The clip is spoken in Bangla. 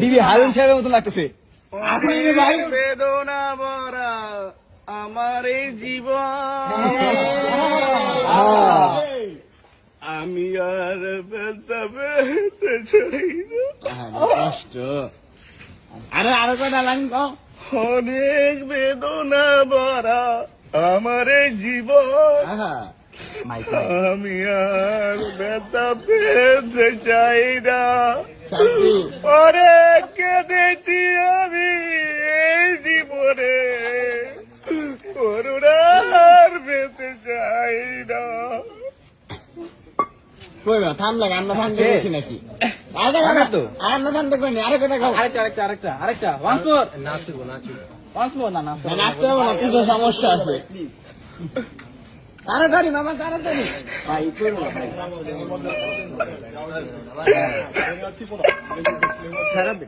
দিবি হারুন সাহেবের মতো লাগতেছে। বেদনা ভরা আমার এই জীবন। আমি আর কষ্ট। আরে আরও কয়টা লাইন অনেক বেদনা ভরা আমার জীবন। আমি আর বেতা পেতে চাই না। শান্তি। অনেক কেঁদেছি আমি এই জীবনে। করুণার পেতে চাই না। কই না ঠান্ডা আমরা ঠান্ডা বেশি নাকি? তো। আমরা কই না আরে কয়টা খাও আরেকটা আরেকটা আরেকটা আরেকটা ওয়ান ফোর নাচবো না সমস্যা আছে। তাড়াতাড়ি মামা তাড়াতাড়ি। ভাই করব না, ভাই। খারাপ